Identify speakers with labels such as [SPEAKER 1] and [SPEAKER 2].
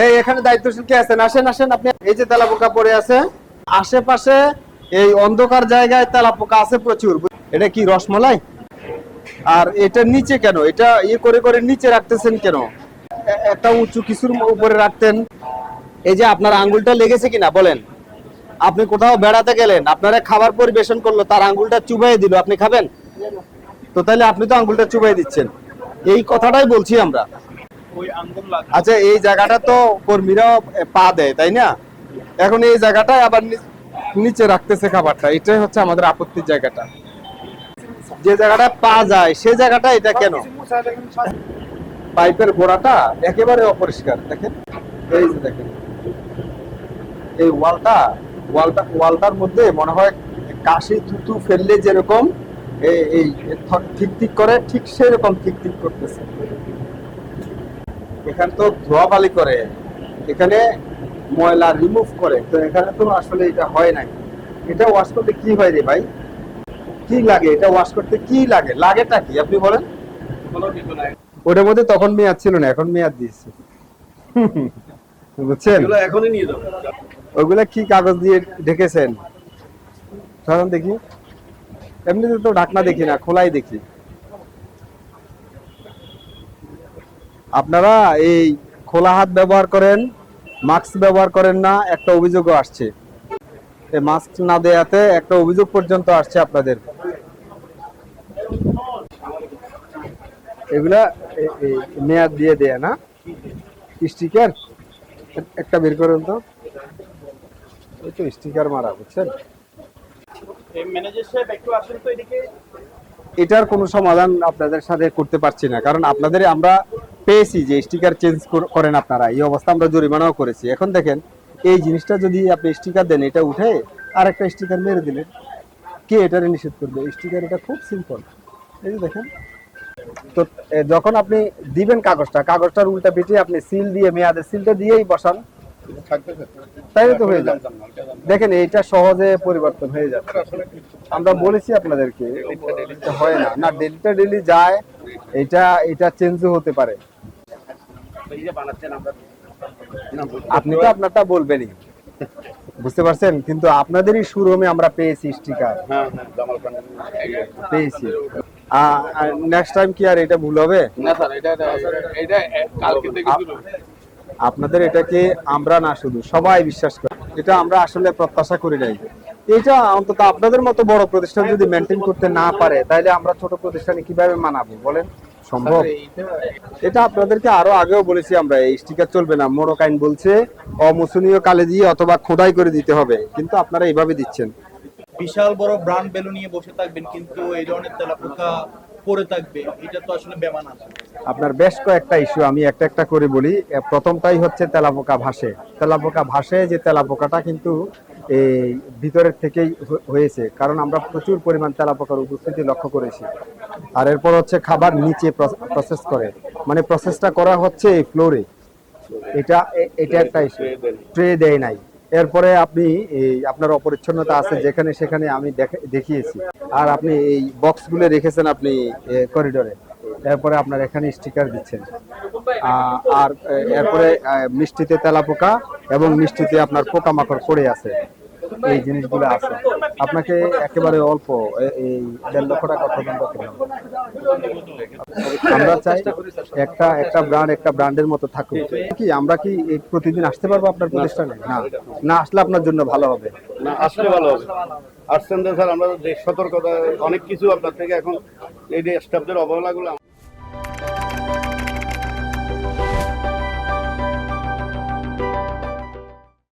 [SPEAKER 1] এই, এখানে দায়িত্বশীল কে আছেন? আসেন আসেন, আপনি এই যে পড়ে আছে, আশেপাশে এই অন্ধকার জায়গায় আছে প্রচুর। এটা কি, রসমালাই? আর এটা নিচে কেন? এটা ইয়ে করে করে নিচে রাখতেছেন কেন? একটা উঁচু কিছুর উপরে রাখতেন। এই যে আপনার আঙ্গুলটা লেগেছে কিনা, বলেন। আপনি কোথাও বেড়াতে গেলেন, আপনারা খাবার পরিবেশন করল, তার আঙ্গুলটা চুবাই দিল, আপনি খাবেন? তো তাহলে আপনি তো আঙ্গুলটা চুবাই দিচ্ছেন। এই কথাটাই বলছি আমরা। আচ্ছা এই জায়গাটা তো কর্মীরাও পা দেয়, তাই না? এখন এই জায়গাটায় আবার নিচে রাখতেছে খাবারটা, এটাই হচ্ছে আমাদের আপত্তির জায়গাটা। যে জায়গাটা পা যায় সেই জায়গাটা এটা কেন? পাইপের গোড়াটা একেবারে অপরিষ্কার, দেখেন। এই যে দেখেন। এই ওয়ালটা ওয়ালটা ওয়ালটার মধ্যে মনে হয় কাশি থুতু ফেললে যেরকম এই ঠিক ঠিক করে, ঠিক সেরকম ঠিক ঠিক করতেছে। এখানে তো ধোয়া বালি করে এখানে ময়লা রিমুভ করে তো এখানে তো আসলে এটা হয় নাই। এটা ওয়াশ করতে কি হয় রে ভাই? কি লাগে? এটা ওয়াশ করতে কি লাগে? লাগেটা কি? আপনি বলেন। ওটার মধ্যে তখন মেয়াদ ছিল না এখন মেয়াদ দিয়েছে। বুঝছেন?
[SPEAKER 2] এখনই নিয়ে যাব।
[SPEAKER 1] ওগুলা কি কাগজ দিয়ে ঢেকেছেন? ধরুন দেখি। এমনিতে তো ঢাকনা দেখি না খোলাই দেখি। আপনারা এই খোলা হাত ব্যবহার করেন মাস্ক ব্যবহার করেন না একটা অভিযোগও আসছে। এই মাস্ক না দেয়াতে একটা অভিযোগ পর্যন্ত আসছে আপনাদের। এগুলা মেয়াদ দিয়ে দেয় না। স্টিকার একটা বের করেন তো। ওই তো স্টিকার মারা বুঝছেন? এটার কোনো সমাধান আপনাদের সাথে করতে পারছি না কারণ আপনাদের আমরা পেয়েছি যে স্টিকার চেঞ্জ করেন আপনারা, এই অবস্থা আমরা জরিমানাও করেছি। এখন দেখেন, এই জিনিসটা যদি আপনি স্টিকার দেন, এটা উঠে আর একটা স্টিকার মেরে দিলেন, কে এটারে নিষেধ করবে? স্টিকার এটা খুব সিম্পল এই দেখেন, তো যখন আপনি দিবেন কাগজটা, কাগজটার উল্টা পিটিয়ে আপনি সিল দিয়ে, মেয়াদের সিলটা দিয়েই বসান, তাইলে তো হয়ে যায়। দেখেন, এইটা সহজে পরিবর্তন হয়ে যাচ্ছে। আমরা বলেছি আপনাদেরকে হয় না। না ডেলিটা ডেলি যায় এটা এটা চেঞ্জও হতে পারে। আপনি তো আপনারটা বলবেনই। বুঝতে পারছেন? কিন্তু আপনাদেরই শোরুমে আমরা পেয়েছি স্টিকার
[SPEAKER 2] হ্যাঁ হ্যাঁ
[SPEAKER 1] পেয়েছি। নেক্সট টাইম কি আর এটা ভুল হবে?
[SPEAKER 2] না স্যার এটা এটা কালকে থেকে
[SPEAKER 1] আপনাদের এটাকে আমরা না শুধু সবাই বিশ্বাস করে। এটা আমরা আসলে প্রত্যাশা করি নাই। এটা অন্তত আপনাদের মতো বড় প্রতিষ্ঠান যদি মেনটেন করতে না পারে তাহলে আমরা ছোট প্রতিষ্ঠানে কীভাবে মানাবো বলেন? সম্ভব। এটা আপনাদেরকে আরও আগেও বলেছি আমরা এই স্টিকার চলবে না। মোড়ক আইন বলছে অমোচনীয় কালে দিয়ে অথবা খোদাই করে দিতে হবে। কিন্তু আপনারা এইভাবে দিচ্ছেন।
[SPEAKER 3] বিশাল বড় ব্রান্ড বেলু নিয়ে বসে থাকবেন কিন্তু এই ধরনের তেলাপোকা পড়ে থাকবে এটা তো আসলে বেমানান
[SPEAKER 1] আপনার বেশ কয়েকটা ইস্যু আমি একটা একটা করে বলি। প্রথমটাই হচ্ছে তেলাপোকা ভাসে। তেলাপোকা ভাসে যে তেলাপোকাটা কিন্তু এই ভিতরের থেকেই হয়েছে। কারণ আমরা প্রচুর পরিমাণ তেলাপোকার উপস্থিতি লক্ষ্য করেছি। আর এরপর হচ্ছে খাবার নিচে প্রসেস করে। মানে প্রসেসটা করা হচ্ছে এই ফ্লোরে এটা এটা একটা ট্রে দেয় নাই। এরপরে আপনি এই আপনার অপরিচ্ছন্নতা আছে যেখানে সেখানে আমি দেখে- দেখিয়েছি। আর আপনি এই বক্সগুলো রেখেছেন আপনি করিডোরে এরপরে আপনার এখানে স্টিকার দিচ্ছেন। আহ, আর এরপরে মিষ্টিতে তেলাপোকা এবং মিষ্টিতে আপনার পোকামাকড় পড়ে আছে। এই জিনিসগুলো আছে। আপনাকে একেবারে অল্প এই দেড় লক্ষ টাকা করতে আমরা চাই একটা একটা ব্র্যান্ড একটা ব্র্যান্ডের মতো থাকুক। কি আমরা কি এই প্রতিদিন আসতে পারব আপনার প্রতিষ্ঠানে? না। না আসলে আপনার জন্য ভালো হবে।
[SPEAKER 2] না আসলে ভালো হবে। আসছেন স্যার আমরা যে সতর্কতা অনেক কিছু আপনার থেকে এখন এই যে স্টাফদের অবহেলাগুলো